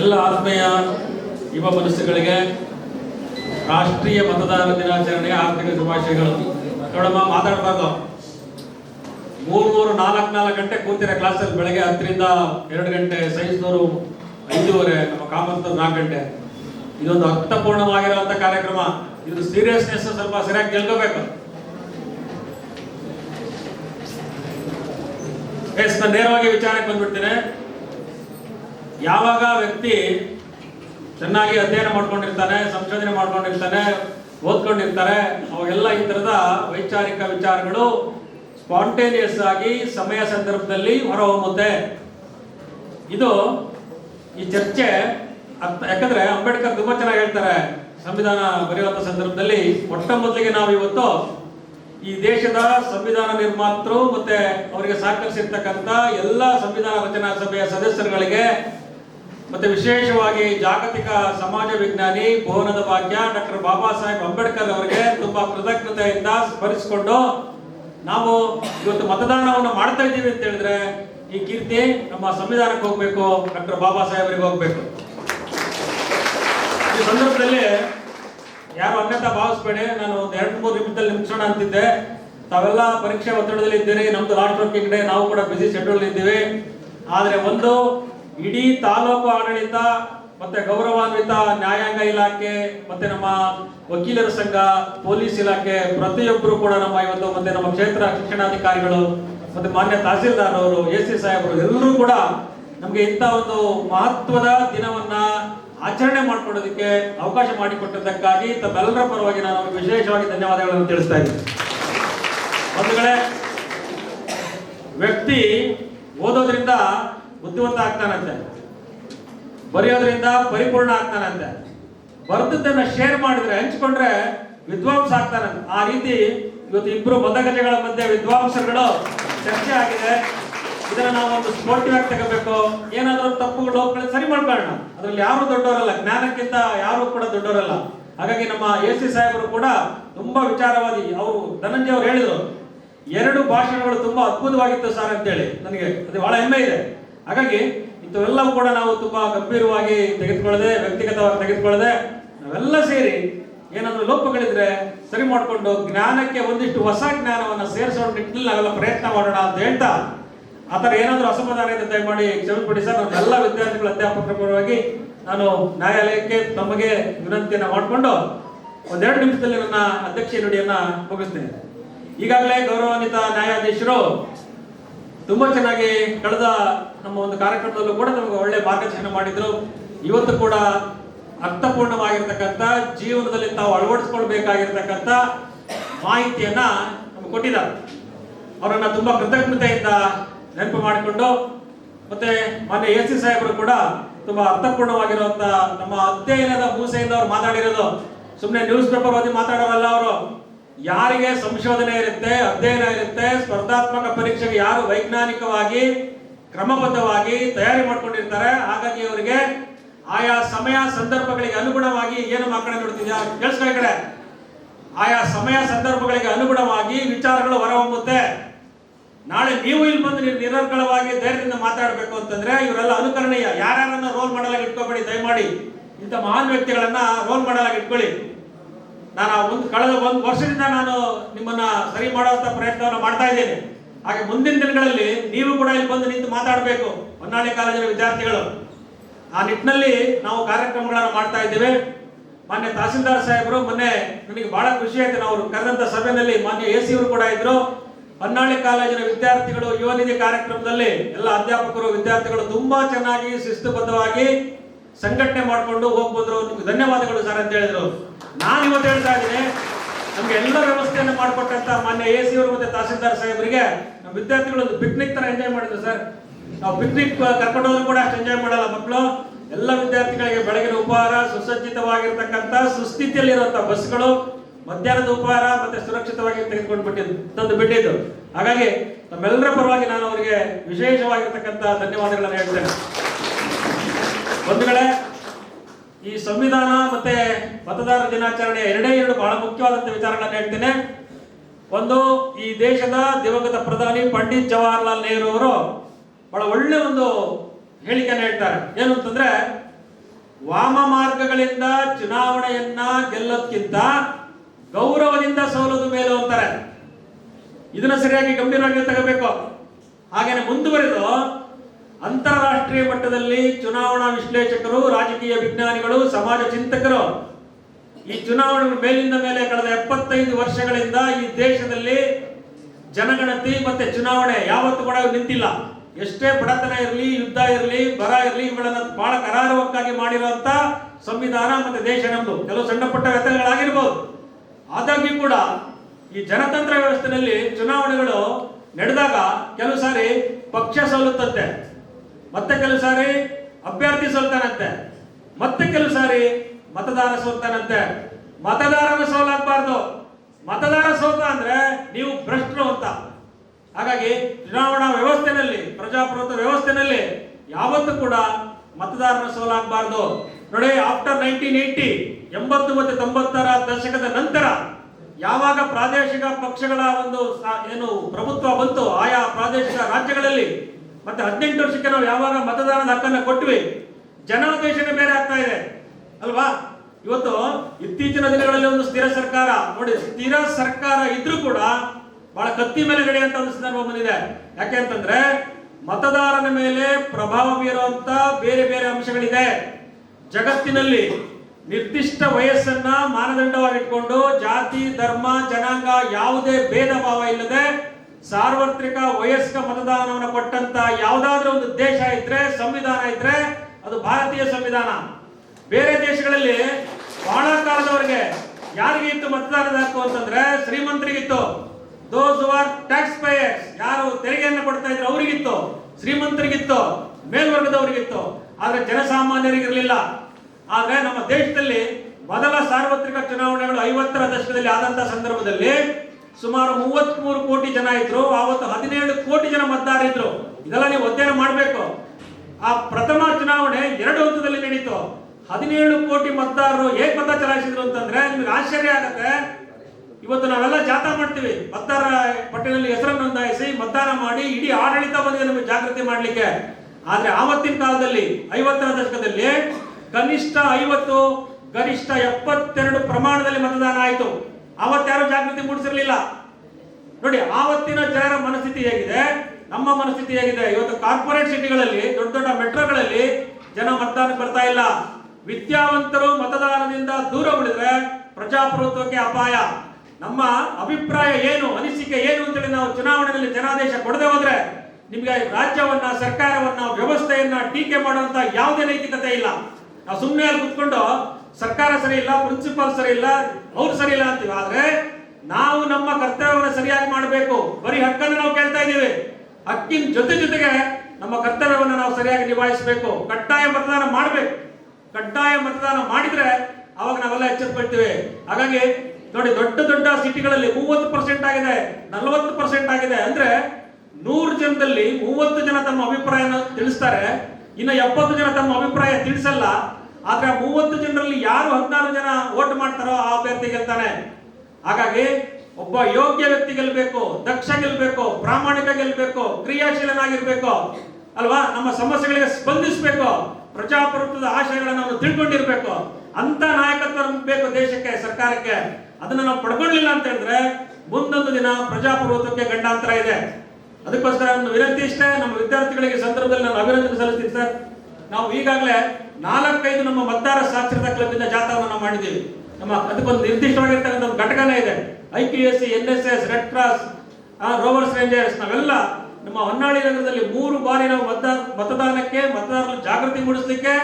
ಎಲ್ಲ ಆತ್ಮೀಯ ಯುವ ಮನಸ್ಸುಗಳಿಗೆ ರಾಷ್ಟ್ರೀಯ ಮತದಾರ ದಿನಾಚರಣೆಯ ಆರ್ಥಿಕ ಶುಭಾಶಯಗಳು. ನೋಡಮ್ಮ, ಮಾತಾಡಬಾರ್ದು. ಮೂರು ಮೂರು ನಾಲ್ಕು ನಾಲ್ಕು ಗಂಟೆ ಕೂತಿರೋ ಕ್ಲಾಸಲ್ಲಿ ಬೆಳಗ್ಗೆ ಹತ್ತರಿಂದ ಎರಡು ಗಂಟೆ, ಸೈನ್ಸ್ನವರು ಐದೂವರೆ, ನಮ್ಮ ಕಾಮರ್ಸ್ ನಾಲ್ಕು ಗಂಟೆ. ಇದೊಂದು ಅರ್ಥಪೂರ್ಣವಾಗಿರುವಂಥ ಕಾರ್ಯಕ್ರಮ. ಇದು ಸೀರಿಯಸ್ನೆಸ್ ಸ್ವಲ್ಪ ಸರಿಯಾಗಿ ಗೆಲ್ಕೋಬೇಕು ಎಸ್ ನೇರವಾಗಿ ವಿಚಾರಕ್ಕೆ ಬಂದ್ಬಿಡ್ತೀನಿ. ಯಾವಾಗ ವ್ಯಕ್ತಿ ಚೆನ್ನಾಗಿ ಅಧ್ಯಯನ ಮಾಡ್ಕೊಂಡಿರ್ತಾನೆ, ಸಂಶೋಧನೆ ಮಾಡ್ಕೊಂಡಿರ್ತಾನೆ, ಓದ್ಕೊಂಡಿರ್ತಾರೆ, ಅವಾಗೆಲ್ಲ ಈ ಥರದ ವೈಚಾರಿಕ ವಿಚಾರಗಳು ಸ್ಪಾಂಟೇನಿಯಸ್ ಆಗಿ ಸಮಯ ಸಂದರ್ಭದಲ್ಲಿ ಹೊರಹೊಮ್ಮುತ್ತೆ. ಇದು ಈ ಚರ್ಚೆ ಅರ್ಥ ಯಾಕಂದ್ರೆ ಅಂಬೇಡ್ಕರ್ ತುಂಬಾ ಚೆನ್ನಾಗಿ ಹೇಳ್ತಾರೆ, ಸಂವಿಧಾನ ಬರೆಯುವಂತ ಸಂದರ್ಭದಲ್ಲಿ ಮೊಟ್ಟ ಮೊದಲಿಗೆ ನಾವು ಇವತ್ತು ಈ ದೇಶದ ಸಂವಿಧಾನ ನಿರ್ಮಾತೃ ಮತ್ತೆ ಅವರಿಗೆ ಸಹಕರಿಸಿರ್ತಕ್ಕಂಥ ಎಲ್ಲ ಸಂವಿಧಾನ ರಚನಾ ಸಭೆಯ ಸದಸ್ಯರುಗಳಿಗೆ ಮತ್ತೆ ವಿಶೇಷವಾಗಿ ಜಾಗತಿಕ ಸಮಾಜ ವಿಜ್ಞಾನಿ, ಭುವನದ ಭಾಗ್ಯ ಡಾಕ್ಟರ್ ಬಾಬಾ ಸಾಹೇಬ್ ಅಂಬೇಡ್ಕರ್ ಅವರಿಗೆ ತುಂಬಾ ಕೃತಜ್ಞತೆಯಿಂದ ಸ್ಮರಿಸಿಕೊಂಡು ನಾವು ಇವತ್ತು ಮತದಾನವನ್ನು ಮಾಡ್ತಾ ಇದ್ದೀವಿ ಅಂತ ಹೇಳಿದ್ರೆ ಈ ಕೀರ್ತಿ ನಮ್ಮ ಸಂವಿಧಾನಕ್ಕೆ ಹೋಗ್ಬೇಕು, ಡಾಕ್ಟರ್ ಬಾಬಾ ಸಾಹೇಬರಿಗೆ ಹೋಗ್ಬೇಕು. ಈ ಸಂದರ್ಭದಲ್ಲಿ ಯಾರು ಅನ್ಯತಾ ಭಾವಿಸ್ಬೇಡಿ, ನಾನು ಒಂದು ಎರಡು ಮೂರು ನಿಮಿಷದಲ್ಲಿ ನಿಮಿಷಣ ಅಂತಿದ್ದೆ. ತಾವೆಲ್ಲ ಪರೀಕ್ಷೆ ಒತ್ತಡದಲ್ಲಿ ಇದ್ದೀರಿ, ನಮ್ದು ಲಾಸ್ಟ್ ವರ್ಕಿಂಗ್ ಡೇ ನಾವು ಕೂಡ ಬಿಸಿ ಶೆಡ್ಯೂಲ್ ಇದ್ದೀವಿ. ಆದ್ರೆ ಒಂದು ಇಡೀ ತಾಲೂಕು ಆಡಳಿತ, ಮತ್ತೆ ಗೌರವಾನ್ವಿತ ನ್ಯಾಯಾಂಗ ಇಲಾಖೆ, ಮತ್ತೆ ನಮ್ಮ ವಕೀಲರ ಸಂಘ, ಪೊಲೀಸ್ ಇಲಾಖೆ, ಪ್ರತಿಯೊಬ್ಬರು ಕೂಡ ನಮ್ಮ ಇವತ್ತು ಮತ್ತೆ ನಮ್ಮ ಕ್ಷೇತ್ರ ಶಿಕ್ಷಣಾಧಿಕಾರಿಗಳು, ಮತ್ತೆ ಮಾನ್ಯ ತಹಸೀಲ್ದಾರ್ ಅವರು ಎ ಸಿ ಸಾಹೇಬರು ಎಲ್ಲರೂ ಕೂಡ ನಮಗೆ ಇಂಥ ಒಂದು ಮಹತ್ವದ ದಿನವನ್ನ ಆಚರಣೆ ಮಾಡ್ಕೊಳ್ಳೋದಕ್ಕೆ ಅವಕಾಶ ಮಾಡಿಕೊಟ್ಟಿದ್ದಕ್ಕಾಗಿ ತಮ್ಮೆಲ್ಲರ ಪರವಾಗಿ ನಾನು ವಿಶೇಷವಾಗಿ ಧನ್ಯವಾದಗಳನ್ನು ತಿಳಿಸ್ತಾ ಇದ್ದೀನಿ. ಬಂಧುಗಳೇ, ವ್ಯಕ್ತಿ ಓದೋದ್ರಿಂದ ಬುದ್ಧಿವಂತ ಆಗ್ತಾನಂತೆ. ಬರೆಯೋದ್ರಿಂದ ಪರಿಪೂರ್ಣ ಆಗ್ತಾನಂತೆ. ಬರೆದದ್ದನ್ನ ಶೇರ್ ಮಾಡಿದ್ರೆ, ಹಂಚ್ಕೊಂಡ್ರೆ ವಿದ್ವಾಂಸ ಆಗ್ತಾನಂತೆ. ಆ ರೀತಿ ಇವತ್ತು ಇಬ್ರು ಮತಗಟ್ಟೆಗಳ ಮಧ್ಯೆ ವಿದ್ವಾಂಸರುಗಳು ಚರ್ಚೆ ಆಗಿದೆ. ಇದನ್ನ ನಾವು ಒಂದು ಸ್ಪೋರ್ಟಿವ್ ಆಗಿ ತಗೋಬೇಕು ಏನಾದರೂ ತಪ್ಪುಗಳು ಸರಿ ಮಾಡ್ಕೊಳ್ಳೋಣ. ಅದ್ರಲ್ಲಿ ಯಾರು ದೊಡ್ಡವರಲ್ಲ, ಜ್ಞಾನಕ್ಕಿಂತ ಯಾರು ಕೂಡ ದೊಡ್ಡವರಲ್ಲ. ಹಾಗಾಗಿ ನಮ್ಮ ಎ ಸಿ ಸಾಹೇಬರು ಕೂಡ ತುಂಬಾ ವಿಚಾರವಾದಿ ಅವರು, ಧನಂಜಯ ಅವರು ಹೇಳಿದ್ರು. ಎರಡು ಭಾಷಣಗಳು ತುಂಬಾ ಅದ್ಭುತವಾಗಿತ್ತು ಸರ್ ಅಂತೇಳಿ ನನಗೆ. ಅದು ಬಹಳ ಹೆಮ್ಮೆ ಇದೆ. ಹಾಗಾಗಿ ಇಂಥವೆಲ್ಲವೂ ಕೂಡ ನಾವು ತುಂಬಾ ಗಂಭೀರವಾಗಿ ತೆಗೆದುಕೊಳ್ಳದೆ, ವ್ಯಕ್ತಿಗತವಾಗಿ ತೆಗೆದುಕೊಳ್ಳದೆ ನಾವೆಲ್ಲ ಸೇರಿ ಏನಾದರೂ ಲೋಪಗಳಿದ್ರೆ ಸರಿ ಮಾಡಿಕೊಂಡು ಜ್ಞಾನಕ್ಕೆ ಒಂದಿಷ್ಟು ಹೊಸ ಜ್ಞಾನವನ್ನು ಸೇರಿಸೋ ನಿಟ್ಟಿನಲ್ಲಿ ನಾವೆಲ್ಲ ಪ್ರಯತ್ನ ಮಾಡೋಣ ಅಂತ ಹೇಳ್ತಾ ಆ ಥರ ಏನಾದರೂ ಅಸಮಾಧಾನ ಇದೆ ದಯಮಾಡಿ ಕ್ಷಮಿಸ್ಬಿಡಿ ಸರ್. ನನ್ನ ಎಲ್ಲ ವಿದ್ಯಾರ್ಥಿಗಳ ಅಧ್ಯಾಪಕರ ಪರವಾಗಿ ನಾನು ನ್ಯಾಯಾಲಯಕ್ಕೆ ತಮಗೆ ವಿನಂತಿಯನ್ನು ಮಾಡಿಕೊಂಡು ಒಂದೆರಡು ನಿಮಿಷದಲ್ಲಿ ನನ್ನ ಅಧ್ಯಕ್ಷೀಯ ನುಡಿಯನ್ನು ಮುಗಿಸ್ತೇನೆ. ಈಗಾಗಲೇ ಗೌರವಾನ್ವಿತ ನ್ಯಾಯಾಧೀಶರು ತುಂಬಾ ಚೆನ್ನಾಗಿ ಕಳೆದ ನಮ್ಮ ಒಂದು ಕಾರ್ಯಕ್ರಮದಲ್ಲೂ ಕೂಡ ನಮಗೆ ಒಳ್ಳೆ ಮಾರ್ಗದರ್ಶನ ಮಾಡಿದ್ರು. ಇವತ್ತು ಕೂಡ ಅರ್ಥಪೂರ್ಣವಾಗಿರ್ತಕ್ಕಂಥ ಜೀವನದಲ್ಲಿ ತಾವು ಅಳವಡಿಸ್ಕೊಳ್ಬೇಕಾಗಿರ್ತಕ್ಕಂಥ ಮಾಹಿತಿಯನ್ನ ನಮಗೆ ಕೊಟ್ಟಿದ್ದಾರೆ. ಅವರನ್ನ ತುಂಬಾ ಕೃತಜ್ಞತೆಯಿಂದ ನೆನಪು ಮಾಡಿಕೊಂಡು, ಮತ್ತೆ ಮಾನ್ಯ ಎ ಸಿ ಸಾಹೇಬರು ಕೂಡ ತುಂಬಾ ಅರ್ಥಪೂರ್ಣವಾಗಿರುವಂತ ನಮ್ಮ ಅಧ್ಯಯನದ ಮೂಸೆಯಿಂದ ಅವ್ರು ಮಾತಾಡಿರೋದು. ಸುಮ್ಮನೆ ನ್ಯೂಸ್ ಪೇಪರ್ ಓದಿ ಮಾತಾಡೋರಲ್ಲ ಅವರು. ಯಾರಿಗೆ ಸಂಶೋಧನೆ ಇರುತ್ತೆ, ಅಧ್ಯಯನ ಇರುತ್ತೆ, ಸ್ಪರ್ಧಾತ್ಮಕ ಪರೀಕ್ಷೆಗೆ ಯಾರು ವೈಜ್ಞಾನಿಕವಾಗಿ, ಕ್ರಮಬದ್ಧವಾಗಿ ತಯಾರಿ ಮಾಡ್ಕೊಂಡಿರ್ತಾರೆ, ಹಾಗಾಗಿ ಅವರಿಗೆ ಆಯಾ ಸಮಯ ಸಂದರ್ಭಗಳಿಗೆ ಅನುಗುಣವಾಗಿ ಏನು ಮಾಕಡೆ ನೋಡ್ತಿದ್ಯಾ? ಕೇಳಿಸ್ಕೊ ಆಯಾ ಸಮಯ ಸಂದರ್ಭಗಳಿಗೆ ಅನುಗುಣವಾಗಿ ವಿಚಾರಗಳು ಹೊರಹೊಮ್ಮುತ್ತೆ. ನಾಳೆ ನೀವು ಇಲ್ಲಿ ಬಂದು ನೀವು ನಿರರ್ಗಳವಾಗಿ ಧೈರ್ಯದಿಂದ ಮಾತಾಡಬೇಕು ಅಂತಂದ್ರೆ ಇವರೆಲ್ಲ ಅನುಕರಣೀಯ. ಯಾರ್ಯಾರನ್ನ ರೋಲ್ ಮಾಡಲಾಗಿ ಇಟ್ಕೋಬೇಡಿ, ದಯಮಾಡಿ. ಇಂಥ ಮಹಾನ್ ವ್ಯಕ್ತಿಗಳನ್ನ ರೋಲ್ ಮಾಡಲಾಗಿ ಇಟ್ಕೊಳ್ಳಿ. ನಾನು ಒಂದು ಕಳೆದ ಒಂದು ವರ್ಷದಿಂದ ನಾನು ನಿಮ್ಮನ್ನ ಸರಿ ಮಾಡುವಂತ ಪ್ರಯತ್ನವನ್ನು ಮಾಡ್ತಾ ಇದ್ದೇನೆ. ಹಾಗೆ ಮುಂದಿನ ದಿನಗಳಲ್ಲಿ ನೀವು ಕೂಡ ಇಲ್ಲಿ ಬಂದು ನಿಂತು ಮಾತಾಡಬೇಕು, ಹೊನ್ನಾಳಿ ಕಾಲೇಜಿನ ವಿದ್ಯಾರ್ಥಿಗಳು. ಆ ನಿಟ್ಟಿನಲ್ಲಿ ನಾವು ಕಾರ್ಯಕ್ರಮಗಳನ್ನು ಮಾಡ್ತಾ ಇದ್ದೇವೆ. ಮಾನ್ಯ ತಹಸೀಲ್ದಾರ್ ಸಾಹೇಬರು, ಮೊನ್ನೆ ನನಗೆ ಬಹಳ ಖುಷಿ ಆಯ್ತು. ನಾವು ಕರೆದಂತ ಸಭೆಯಲ್ಲಿ ಮಾನ್ಯ ಎ ಸಿ ಅವರು ಕೂಡ ಇದ್ರು. ಹೊನ್ನಾಳಿ ಕಾಲೇಜಿನ ವಿದ್ಯಾರ್ಥಿಗಳು, ಯುವ ನಿಧಿ ಕಾರ್ಯಕ್ರಮದಲ್ಲಿ ಎಲ್ಲ ಅಧ್ಯಾಪಕರು, ವಿದ್ಯಾರ್ಥಿಗಳು ತುಂಬಾ ಚೆನ್ನಾಗಿ ಶಿಸ್ತುಬದ್ಧವಾಗಿ ಸಂಘಟನೆ ಮಾಡಿಕೊಂಡು ಹೋಗ್ಬೋದ್ರು. ನಿಮ್ಗೆ ಧನ್ಯವಾದಗಳು ಸರ್ ಅಂತ ಹೇಳಿದ್ರು. ನಾನು ಇವತ್ತು ಹೇಳ್ತಾ ಇದ್ದೀನಿ. ನಮ್ಗೆ ಎಲ್ಲ ವ್ಯವಸ್ಥೆಯನ್ನು ಮಾಡಿಕೊಟ್ಟಂತ ಮಾನ್ಯ ಎ ಸಿ ಅವರು ಮತ್ತೆ ತಹಸೀಲ್ದಾರ್ ಸಾಹೇಬರಿಗೆ ನಮ್ಮ ವಿದ್ಯಾರ್ಥಿಗಳು ಒಂದು ಪಿಕ್ನಿಕ್ ತರ ಎಂಜಾಯ್ ಮಾಡಿದ್ರು ಸರ್. ನಾವು ಪಿಕ್ನಿಕ್ ಕರ್ಕೊಂಡು ಹೋದ್ರು ಕೂಡ ಅಷ್ಟು ಎಂಜಾಯ್ ಮಾಡಲ್ಲ ಮಕ್ಕಳು ಎಲ್ಲ ವಿದ್ಯಾರ್ಥಿಗಳಿಗೆ ಬೆಳಗಿನ ಉಪಹಾರ, ಸುಸಜ್ಜಿತವಾಗಿರ್ತಕ್ಕಂಥ ಸುಸ್ಥಿತಿಯಲ್ಲಿರುವಂತಹ ಬಸ್ಗಳು ಮಧ್ಯಾಹ್ನದ ಉಪಹಾರ ಮತ್ತೆ ಸುರಕ್ಷಿತವಾಗಿ ತೆಗೆದುಕೊಂಡು ಬಿಟ್ಟಿದ್ದು, ತಂದು ಬಿಟ್ಟಿದ್ದು. ಹಾಗಾಗಿ ನಮ್ಮೆಲ್ಲರ ಪರವಾಗಿ ನಾನು ಅವರಿಗೆ ವಿಶೇಷವಾಗಿರ್ತಕ್ಕಂಥ ಧನ್ಯವಾದಗಳನ್ನು ಹೇಳ್ತೇನೆ. ಬಂಧುಗಳೇ ಈ ಸಂವಿಧಾನ ಮತ್ತೆ ಮತದಾರ ದಿನಾಚರಣೆ ಎರಡೇ ಎರಡು ಬಹಳ ಮುಖ್ಯವಾದಂತಹ ವಿಚಾರಗಳನ್ನು ಹೇಳ್ತೇನೆ. ಒಂದು, ಈ ದೇಶದ ದಿವಂಗತ ಪ್ರಧಾನಿ ಪಂಡಿತ್ ಜವಾಹರ್ಲಾಲ್ ನೆಹರು ಅವರು ಬಹಳ ಒಳ್ಳೆ ಒಂದು ಹೇಳಿಕೆಯನ್ನು ಹೇಳ್ತಾರೆ. ಏನು ಅಂತಂದ್ರೆ, ವಾಮ ಮಾರ್ಗಗಳಿಂದ ಚುನಾವಣೆಯನ್ನ ಗೆಲ್ಲೋದ್ಕಿಂತ ಗೌರವದಿಂದ ಸೋಲೋದು ಮೇಲು ಅಂತಾರೆ. ಇದನ್ನ ಸರಿಯಾಗಿ ಗಂಭೀರವಾಗಿ ತಗೋಬೇಕು. ಹಾಗೇನೆ ಮುಂದುವರೆದು ಅಂತಾರಾಷ್ಟ್ರೀಯ ಮಟ್ಟದಲ್ಲಿ ಚುನಾವಣಾ ವಿಶ್ಲೇಷಕರು, ರಾಜಕೀಯ ವಿಜ್ಞಾನಿಗಳು, ಸಮಾಜ ಚಿಂತಕರು, ಈ ಚುನಾವಣೆ ಮೇಲಿಂದ ಮೇಲೆ ಕಳೆದ ಎಪ್ಪತ್ತೈದು ವರ್ಷಗಳಿಂದ ಈ ದೇಶದಲ್ಲಿ ಜನಗಣತಿ ಮತ್ತೆ ಚುನಾವಣೆ ಯಾವತ್ತೂ ಕೂಡ ನಿಂತಿಲ್ಲ. ಎಷ್ಟೇ ಬಡತನ ಇರಲಿ, ಯುದ್ಧ ಇರಲಿ, ಬರ ಇರಲಿ, ಇವುಗಳನ್ನ ಬಹಳ ಕರಾರುವಕ್ಕಾಗಿ ಮಾಡಿರುವಂತ ಸಂವಿಧಾನ ಮತ್ತೆ ದೇಶ ನಮ್ದು. ಕೆಲವು ಸಣ್ಣ ಪುಟ್ಟ ವ್ಯತ್ಯಯಗಳಾಗಿರ್ಬೋದು ಆದಾಗ್ಯೂ ಕೂಡ ಈ ಜನತಂತ್ರ ವ್ಯವಸ್ಥೆಯಲ್ಲಿ ಚುನಾವಣೆಗಳು ನಡೆದಾಗ ಕೆಲವು ಸಾರಿ ಪಕ್ಷ ಸೋಲುತ್ತಂತೆ. ಮತ್ತೆ ಕೆಲವು ಸಾರಿ ಅಭ್ಯರ್ಥಿ ಸೋಲ್ತಾನಂತೆ. ಮತ್ತೆ ಕೆಲವು ಸಾರಿ ಮತದಾರ ಸೋಲ್ತಾನಂತೆ. ಮತದಾರನ ಸೋಲಾಗಬಾರ್ದು. ಮತದಾರ ಸೋತ ಅಂದ್ರೆ ನೀವು ಭ್ರಷ್ಟರು ಅಂತ. ಹಾಗಾಗಿ ಚುನಾವಣಾ ವ್ಯವಸ್ಥೆನಲ್ಲಿ, ಪ್ರಜಾಪ್ರಭುತ್ವ ವ್ಯವಸ್ಥೆನಲ್ಲಿ ಯಾವತ್ತೂ ಕೂಡ ಮತದಾರನ ಸೋಲಾಗಬಾರ್ದು. ನೋಡಿ ಆಫ್ಟರ್ ನೈನ್ಟೀನ್ ಏಯ್ಟಿ ಎಂಬತ್ತು ಮತ್ತು ತೊಂಬತ್ತರ ದಶಕದ ನಂತರ ಯಾವಾಗ ಪ್ರಾದೇಶಿಕ ಪಕ್ಷಗಳ ಒಂದು ಏನು ಪ್ರಭುತ್ವ ಬಂತು, ಆಯಾ ಪ್ರಾದೇಶಿಕ ರಾಜ್ಯಗಳಲ್ಲಿ ಮತ್ತೆ ಹದಿನೆಂಟು ವರ್ಷಕ್ಕೆ ನಾವು ಯಾವಾಗ ಮತದಾನದ ಹಕ್ಕನ್ನ ಕೊಟ್ವಿ? ಜನಾದೇಶನೇ ಬೇರೆ ಆಗ್ತಾ ಇದೆ. ಅಲ್ವಾ? ಇವತ್ತು ಇತ್ತೀಚಿನ ದಿನಗಳಲ್ಲಿ ಒಂದು ಸ್ಥಿರ ಸರ್ಕಾರ, ನೋಡಿ ಸ್ಥಿರ ಸರ್ಕಾರ ಇದ್ರೂ ಕೂಡ ಬಹಳ ಕತ್ತಿ ಮೇಲೆ ನಡೆಯುವಂತ ಒಂದು ಸಂದರ್ಭ ಬಂದಿದೆ. ಯಾಕೆ ಅಂತಂದ್ರೆ ಮತದಾರನ ಮೇಲೆ ಪ್ರಭಾವ ಬೀರುವಂತ ಬೇರೆ ಬೇರೆ ಅಂಶಗಳಿದೆ. ಜಗತ್ತಿನಲ್ಲಿ ನಿರ್ದಿಷ್ಟ ವಯಸ್ಸನ್ನ ಮಾನದಂಡವಾಗಿಟ್ಕೊಂಡು ಜಾತಿ, ಧರ್ಮ, ಜನಾಂಗ ಯಾವುದೇ ಭೇದ ಭಾವ ಇಲ್ಲದೆ ಸಾರ್ವತ್ರಿಕ ವಯಸ್ಕ ಮತದಾನವನ್ನು ಕೊಟ್ಟಂತ ಯಾವುದಾದ್ರೂ ಒಂದು ದೇಶ ಇದ್ರೆ, ಸಂವಿಧಾನ ಇದ್ರೆ, ಅದು ಭಾರತೀಯ ಸಂವಿಧಾನ. ಬೇರೆ ದೇಶಗಳಲ್ಲಿ ಬಹಳ ಕಾಲದವರೆಗೆ ಯಾರಿಗೆ ಇತ್ತು ಮತದಾನದ ಹಕ್ಕು ಅಂತಂದ್ರೆ ಶ್ರೀಮಂತರಿಗಿತ್ತು. ದೋಸ್ ಆರ್ ಟ್ಯಾಕ್ಸ್ ಪೇಯರ್ಸ್ ಯಾರು ತೆರಿಗೆಯನ್ನು ಕೊಡ್ತಾ ಇದ್ರು ಅವರಿಗಿತ್ತು, ಶ್ರೀಮಂತರಿಗಿತ್ತು, ಮೇಲ್ವರ್ಗದವರಿಗಿತ್ತು. ಆದ್ರೆ ಜನಸಾಮಾನ್ಯರಿಗಿರಲಿಲ್ಲ ಆದ್ರೆ ನಮ್ಮ ದೇಶದಲ್ಲಿ ಮೊದಲ ಸಾರ್ವತ್ರಿಕ ಚುನಾವಣೆಗಳು ಐವತ್ತರ ದಶಕದಲ್ಲಿ ಆದಂತ ಸಂದರ್ಭದಲ್ಲಿ ಸುಮಾರು ಮೂವತ್ಮೂರು ಕೋಟಿ ಜನ ಇದ್ರು, ಆವತ್ತು ಹದಿನೇಳು ಕೋಟಿ ಜನ ಮತದಾರ ಇದ್ರು. ಇದೆಲ್ಲ ನೀವು ಅಧ್ಯಯನ ಮಾಡಬೇಕು. ಆ ಪ್ರಥಮ ಚುನಾವಣೆ ಎರಡು ಹಂತದಲ್ಲಿ ನಡೀತು. ಹದಿನೇಳು ಕೋಟಿ ಮತದಾರರು ಹೇಗೆ ಮತ ಚಲಾಯಿಸಿದ್ರು ಅಂತಂದ್ರೆ ನಿಮ್ಗೆ ಆಶ್ಚರ್ಯ ಆಗತ್ತೆ. ಇವತ್ತು ನಾವೆಲ್ಲ ಜಾಥಾ ಮಾಡ್ತೀವಿ. ಮತದಾರ ಪಟ್ಟಿನಲ್ಲಿ ಹೆಸರನ್ನು ನೋಂದಾಯಿಸಿ ಮತದಾನ ಮಾಡಿ ಇಡೀ ಆಡಳಿತ ಬಂದಿದೆ ನಮಗೆ ಜಾಗೃತಿ ಮಾಡಲಿಕ್ಕೆ. ಆದ್ರೆ ಆವತ್ತಿನ ಕಾಲದಲ್ಲಿ, ಐವತ್ತರ ದಶಕದಲ್ಲಿ ಕನಿಷ್ಠ ಐವತ್ತು ಗರಿಷ್ಠ ಎಪ್ಪತ್ತೆರಡು ಪ್ರಮಾಣದಲ್ಲಿ ಮತದಾನ ಆಯಿತು. ಅವತ್ತಾರು ಜಾಗೃತಿ ಮೂಡಿಸಿರ್ಲಿಲ್ಲ. ನೋಡಿ, ಆವತ್ತಿನ ಜನರ ಮನಸ್ಥಿತಿ ಹೇಗಿದೆ? ನಮ್ಮ ಮನಸ್ಥಿತಿ ಹೇಗಿದೆ? ಇವತ್ತು ಕಾರ್ಪೊರೇಟ್ ಸಿಟಿಗಳಲ್ಲಿ, ದೊಡ್ಡ ದೊಡ್ಡ ಮೆಟ್ರೋಗಳಲ್ಲಿ ಜನ ಮತದಾನಕ್ಕೆ ಬರ್ತಾ ಇಲ್ಲ. ವಿದ್ಯಾವಂತರು ಮತದಾನದಿಂದ ದೂರ ಉಳಿದ್ರೆ ಪ್ರಜಾಪ್ರಭುತ್ವಕ್ಕೆ ಅಪಾಯ. ನಮ್ಮ ಅಭಿಪ್ರಾಯ ಏನು, ಅನಿಸಿಕೆ ಏನು ಅಂತೇಳಿ ನಾವು ಚುನಾವಣೆಯಲ್ಲಿ ಜನಾದೇಶ ಕೊಡದೆ ಹೋದ್ರೆ ನಿಮಗೆ ರಾಜ್ಯವನ್ನ, ಸರ್ಕಾರವನ್ನ, ವ್ಯವಸ್ಥೆಯನ್ನ ಟೀಕೆ ಮಾಡುವಂತ ಯಾವುದೇ ನೈತಿಕತೆ ಇಲ್ಲ. ನಾವು ಸುಮ್ಮನೆ ಅಲ್ಲಿ ಕುತ್ಕೊಂಡು ಸರ್ಕಾರ ಸರಿ ಇಲ್ಲ ಪ್ರಿನ್ಸಿಪಾಲ್ ಸರಿ ಇಲ್ಲ, ಅವ್ರು ಸರಿ ಇಲ್ಲ ಅಂತೀವಿ. ಆದ್ರೆ ನಾವು ನಮ್ಮ ಕರ್ತವ್ಯವನ್ನು ಸರಿಯಾಗಿ ಮಾಡಬೇಕು. ಬರೀ ಹಕ್ಕನ್ನು ನಾವು ಕೇಳ್ತಾ ಇದ್ದೀವಿ. ಹಕ್ಕಿನ ಜೊತೆ ಜೊತೆಗೆ ನಮ್ಮ ಕರ್ತವ್ಯವನ್ನು ನಾವು ಸರಿಯಾಗಿ ನಿಭಾಯಿಸಬೇಕು. ಕಡ್ಡಾಯ ಮತದಾನ ಮಾಡಬೇಕು. ಕಡ್ಡಾಯ ಮತದಾನ ಮಾಡಿದ್ರೆ ಅವಾಗ ನಾವೆಲ್ಲ ಎಚ್ಚೆತ್ಕೊಳ್ತೀವಿ. ಹಾಗಾಗಿ ನೋಡಿ, ದೊಡ್ಡ ದೊಡ್ಡ ಸಿಟಿಗಳಲ್ಲಿ ಮೂವತ್ತು ಪರ್ಸೆಂಟ್ ಆಗಿದೆ, ನಲವತ್ತು ಪರ್ಸೆಂಟ್ ಆಗಿದೆ ಅಂದ್ರೆ ನೂರು ಜನದಲ್ಲಿ ಮೂವತ್ತು ಜನ ತಮ್ಮ ಅಭಿಪ್ರಾಯನ ತಿಳಿಸ್ತಾರೆ. ಇನ್ನು ಎಪ್ಪತ್ತು ಜನ ತಮ್ಮ ಅಭಿಪ್ರಾಯ ತಿಳಿಸಲ್ಲ. ಆದ್ರೆ ಮೂವತ್ತು ಜನರಲ್ಲಿ ಯಾರು ಹದಿನಾರು ಜನ ವೋಟ್ ಮಾಡ್ತಾರೋ ಆ ಅಭ್ಯರ್ಥಿ ಗೆಲ್ತಾನೆ. ಹಾಗಾಗಿ ಒಬ್ಬ ಯೋಗ್ಯ ವ್ಯಕ್ತಿ ಗೆಲ್ಬೇಕು, ದಕ್ಷ ಗೆಲ್ಬೇಕು, ಪ್ರಾಮಾಣಿಕ ಗೆಲ್ಬೇಕು, ಕ್ರಿಯಾಶೀಲನಾಗಿರ್ಬೇಕು, ಅಲ್ವಾ? ನಮ್ಮ ಸಮಸ್ಯೆಗಳಿಗೆ ಸ್ಪಂದಿಸಬೇಕು, ಪ್ರಜಾಪ್ರಭುತ್ವದ ಆಶಯಗಳನ್ನು ನಾವು ತಿಳ್ಕೊಂಡಿರ್ಬೇಕು. ಅಂತ ನಾಯಕತ್ವ ಬೇಕು ದೇಶಕ್ಕೆ, ಸರ್ಕಾರಕ್ಕೆ. ಅದನ್ನ ನಾವು ಪಡ್ಕೊಳ್ಳಿಲ್ಲ ಅಂತ ಹೇಳಿದ್ರೆ ಮುಂದೊಂದು ದಿನ ಪ್ರಜಾಪ್ರಭುತ್ವಕ್ಕೆ ಗಂಡಾಂತರ ಇದೆ. ಅದಕ್ಕೋಸ್ಕರ ಒಂದು ವಿನಂತಿ ಇಷ್ಟೇ, ನಮ್ಮ ವಿದ್ಯಾರ್ಥಿಗಳಿಗೆ ಸಂದರ್ಭದಲ್ಲಿ ನಾನು ಅಭಿನಂದನೆ ಸಲ್ಲಿಸ್ತೀನಿ ಸರ್. ನಾವು ಈಗಾಗಲೇ ನಾಲ್ಕೈದು ನಮ್ಮ ಮತದಾರ ಸಾಕ್ಷರತಾ ಕ್ಲಬ್ ಇಂದ ನಾವು ಮಾಡಿದ್ದೀವಿ. ನಮ್ಮ ಅದಕ್ಕೊಂದು ನಿರ್ದಿಷ್ಟವಾಗಿರ್ತಕ್ಕಂಥ ಒಂದು ಘಟಕನೇ ಇದೆ. I P S C, N S S, red cross rovers rangers ನಾವೆಲ್ಲ ನಮ್ಮ ಹೊನ್ನಾಳಿ ನಗರದಲ್ಲಿ ಮೂರು ಬಾರಿ ನಾವು ಮತದಾನ ಮತದಾನಕ್ಕೆ ಮತದಾರರ ಜಾಗೃತಿ ಮೂಡಿಸಲಿಕ್ಕೆ,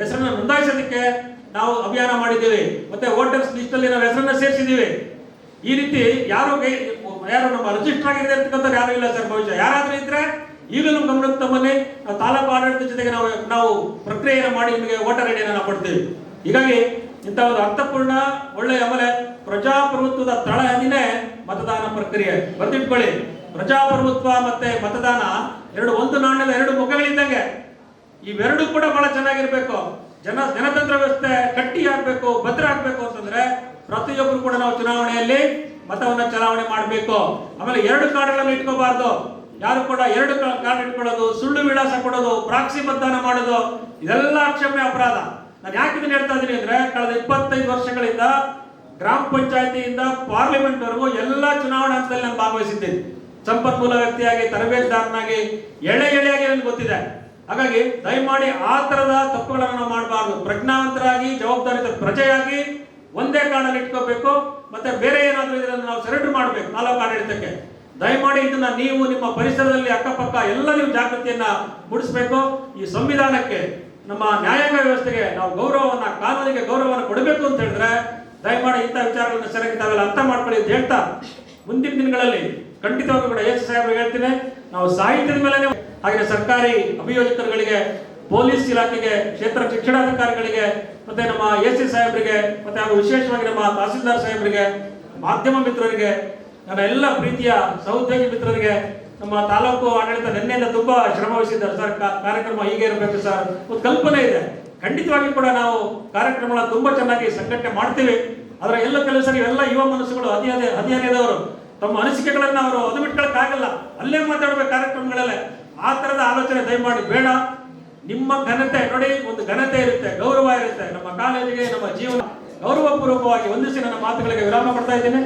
ಹೆಸರನ್ನ ನೋಂದಾಯಿಸೋದಕ್ಕೆ ನಾವು ಅಭಿಯಾನ ಮಾಡಿದ್ದೀವಿ. ಮತ್ತೆ ವೋಟರ್ಸ್ ಲಿಸ್ಟ್ ಅಲ್ಲಿ ನಾವು ಹೆಸರನ್ನ ಸೇರಿಸಿದ್ದೀವಿ. ಈ ರೀತಿ ಯಾರು ಯಾರು ನಮ್ಮ ರಿಜಿಸ್ಟರ್ ಆಗಿರ್ತಕ್ಕಂಥವ್ರು ಯಾರು ಇಲ್ಲ ಸರ್ ಭವಿಷ್ಯ. ಯಾರಾದ್ರೂ ಇದ್ರೆ ಈಗಲೂ ಗಮನಕ್ಕೆ ತಮ್ಮಲ್ಲಿ ತಾಲೂಕು ಆಡಳಿತ ಜೊತೆಗೆ ನಾವು ನಾವು ಪ್ರಕ್ರಿಯೆಯನ್ನು ಮಾಡಿ ನಿಮಗೆ ವೋಟರ್ ಐಡಿಯನ್ನು ನಾವು ಕೊಡ್ತೇವೆ. ಹೀಗಾಗಿ ಇಂಥ ಒಂದು ಅರ್ಥಪೂರ್ಣ, ಒಳ್ಳೆ ಆಮೇಲೆ ಪ್ರಜಾಪ್ರಭುತ್ವದ ತಳಹದಿನೇ ಮತದಾನ ಪ್ರಕ್ರಿಯೆ. ಬರ್ದಿಟ್ಕೊಳ್ಳಿ ಪ್ರಜಾಪ್ರಭುತ್ವ ಮತ್ತೆ ಮತದಾನ ಎರಡು ಒಂದು ನಾಣ್ಯದ ಎರಡು ಮುಖಗಳಿದ್ದಂಗೆ ಇವೆರಡು ಕೂಡ ಬಹಳ ಚೆನ್ನಾಗಿರ್ಬೇಕು. ಜನ, ಜನತಂತ್ರ ವ್ಯವಸ್ಥೆ ಗಟ್ಟಿ ಆಗ್ಬೇಕು, ಭದ್ರ ಆಗ್ಬೇಕು ಅಂತಂದ್ರೆ ಪ್ರತಿಯೊಬ್ಬರು ಕೂಡ ನಾವು ಚುನಾವಣೆಯಲ್ಲಿ ಮತವನ್ನು ಚಲಾವಣೆ ಮಾಡಬೇಕು. ಆಮೇಲೆ ಎರಡು ಕಾರ್ಡ್ಗಳನ್ನು ಇಟ್ಕೋಬಾರ್ದು. ಯಾರು ಕೂಡ ಎರಡು ಕಾರ್ಡ್ ಇಟ್ಕೊಳ್ಳೋದು, ಸುಳ್ಳು ವಿಳಾಸ ಕೊಡೋದು, ಪ್ರಾಕ್ಸಿ ಮತದಾನ ಮಾಡೋದು, ಇದೆಲ್ಲ ಅಕ್ಷಮ್ಯ ಅಪರಾಧ. ನಾನು ಯಾಕೆ ಇದನ್ನ ಹೇಳ್ತಾ ಇದ್ದೀನಿ ಅಂದ್ರೆ, ಕಳೆದ ಇಪ್ಪತ್ತೈದು ವರ್ಷಗಳಿಂದ ಗ್ರಾಮ ಪಂಚಾಯತಿಯಿಂದ ಪಾರ್ಲಿಮೆಂಟ್ ವರೆಗೂ ಎಲ್ಲ ಚುನಾವಣಾ ಹಂತದಲ್ಲಿ ನಾನು ಭಾಗವಹಿಸಿದ್ದೇನೆ. ಸಂಪನ್ಮೂಲ ವ್ಯಕ್ತಿಯಾಗಿ, ತರಬೇತುದಾರನಾಗಿ, ಎಳೆ ಎಳೆಯಾಗಿ ನನಗೆ ಗೊತ್ತಿದೆ. ಹಾಗಾಗಿ ದಯಮಾಡಿ ಆ ತರದ ತಪ್ಪುಗಳನ್ನು ಮಾಡಬಾರ್ದು. ಪ್ರಜ್ಞಾವಂತರಾಗಿ ಜವಾಬ್ದಾರಿತ ಪ್ರಜೆಯಾಗಿ ಒಂದೇ ಕಾರಣ ಇಟ್ಕೋಬೇಕು. ಮತ್ತೆ ಬೇರೆ ಏನಾದರೂ ಇದನ್ನು ನಾವು ಸರೆಂಡರ್ ಮಾಡಬೇಕು ನಾಲ್ಕು ಆಡಳಿತಕ್ಕೆ ದಯಮಾಡಿ ಇದನ್ನ ನೀವು ನಿಮ್ಮ ಪರಿಸರದಲ್ಲಿ ಅಕ್ಕಪಕ್ಕ ಎಲ್ಲ ನೀವು ಜಾಗೃತಿಯನ್ನ ಮೂಡಿಸಬೇಕು. ಈ ಸಂವಿಧಾನಕ್ಕೆ ನಮ್ಮ ನ್ಯಾಯಾಂಗ ವ್ಯವಸ್ಥೆಗೆ ನಾವು ಗೌರವವನ್ನ, ಕಾನೂನಿಗೆ ಗೌರವವನ್ನು ಕೊಡಬೇಕು ಅಂತ ಹೇಳಿದ್ರೆ ದಯಮಾಡಿ ಇಂಥ ವಿಚಾರಗಳನ್ನ ಸರಿಯಾಗಿ ತಾವೆಲ್ಲ ಅರ್ಥ ಮಾಡ್ಕೊಳ್ಳಿ ಅಂತ ಹೇಳ್ತಾ ಮುಂದಿನ ದಿನಗಳಲ್ಲಿ ಖಂಡಿತವಾಗಿ ಕೂಡ ಎಸ್ ಸಾಹೇಬ್ರಿಗೆ ಹೇಳ್ತೀನಿ. ನಾವು ಸಾಹಿತ್ಯದ ಮೇಲೆ ಹಾಗೆ ಸರ್ಕಾರಿ ಅಭಿಯೋಜಕರುಗಳಿಗೆ, ಪೊಲೀಸ್ ಇಲಾಖೆಗೆ, ಕ್ಷೇತ್ರ ಶಿಕ್ಷಣಾಧಿಕಾರಿಗಳಿಗೆ, ಮತ್ತೆ ನಮ್ಮ ಎಸ್ ಸಿ ಸಾಹೇಬರಿಗೆ, ಮತ್ತೆ ಹಾಗೂ ವಿಶೇಷವಾಗಿ ನಮ್ಮ ತಹಸೀಲ್ದಾರ್ ಸಾಹೇಬರಿಗೆ, ಮಾಧ್ಯಮ ಮಿತ್ರರಿಗೆ ನನ್ನ ಎಲ್ಲ ಪ್ರೀತಿಯ ಸಹೋದ್ಯೋಗಿ ಮಿತ್ರರಿಗೆ ನಮ್ಮ ತಾಲೂಕು ಆಡಳಿತ ನಿನ್ನೆಯಿಂದ ತುಂಬಾ ಶ್ರಮ ವಹಿಸಿದ್ದಾರೆ ಸರ್. ಕಾರ್ಯಕ್ರಮ ಹೀಗೆ ಇರಬೇಕು ಸರ್. ಒಂದು ಕಲ್ಪನೆ ಇದೆ. ಖಂಡಿತವಾಗಿ ಕೂಡ ನಾವು ಕಾರ್ಯಕ್ರಮಗಳನ್ನ ತುಂಬಾ ಚೆನ್ನಾಗಿ ಸಂಘಟನೆ ಮಾಡ್ತೀವಿ. ಅದರ ಎಲ್ಲ ಕೆಲಸ ಎಲ್ಲ ಯುವ ಮನಸ್ಸುಗಳು ಹದಿಹದ ಹದಿಹರೆಯದವರು ತಮ್ಮ ಅನಿಸಿಕೆಗಳನ್ನ ಅವರು ಅದು ಬಿಟ್ಕೊಳಕ್ಕಾಗಲ್ಲ ಅಲ್ಲೇ ಮಾತಾಡ್ಬೇಕು ಕಾರ್ಯಕ್ರಮಗಳಲ್ಲೇ. ಆ ಥರದ ಆಲೋಚನೆ ದಯಮಾಡಿ ಬೇಡ. ನಿಮ್ಮ ಘನತೆ ನೋಡಿ, ಒಂದು ಘನತೆ ಇರುತ್ತೆ, ಗೌರವ ಇರುತ್ತೆ. ನಮ್ಮ ಕಾಲೇಜಿಗೆ, ನಮ್ಮ ಜೀವನ ಗೌರವಪೂರ್ವಕವಾಗಿ ವಂದಿಸಿ ನನ್ನ ಮಾತುಗಳಿಗೆ ವಿರಾಮ ಕೊಡ್ತಾ ಇದ್ದೇನೆ.